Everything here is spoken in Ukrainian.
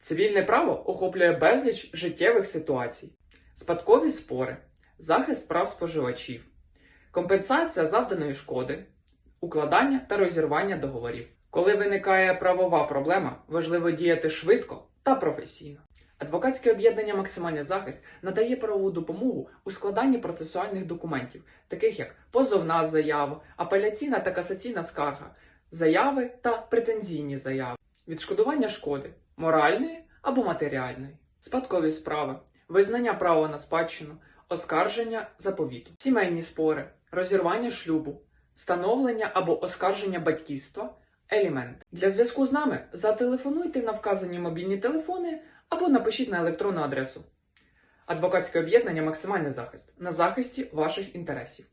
Цивільне право охоплює безліч життєвих ситуацій, спадкові спори, захист прав споживачів, компенсація завданої шкоди, укладання та розірвання договорів. Коли виникає правова проблема, важливо діяти швидко та професійно. Адвокатське об'єднання Максимальний захист надає правову допомогу у складанні процесуальних документів, таких як позовна заява, апеляційна та касаційна скарга, заяви та претензійні заяви, відшкодування шкоди, моральної або матеріальної, спадкові справи, визнання права на спадщину, оскарження заповіту, сімейні спори, розірвання шлюбу, встановлення або оскарження батьківства, елементи. Для зв'язку з нами зателефонуйте на вказані мобільні телефони або напишіть на електронну адресу. Адвокатське об'єднання Максимальний захист на захисті ваших інтересів.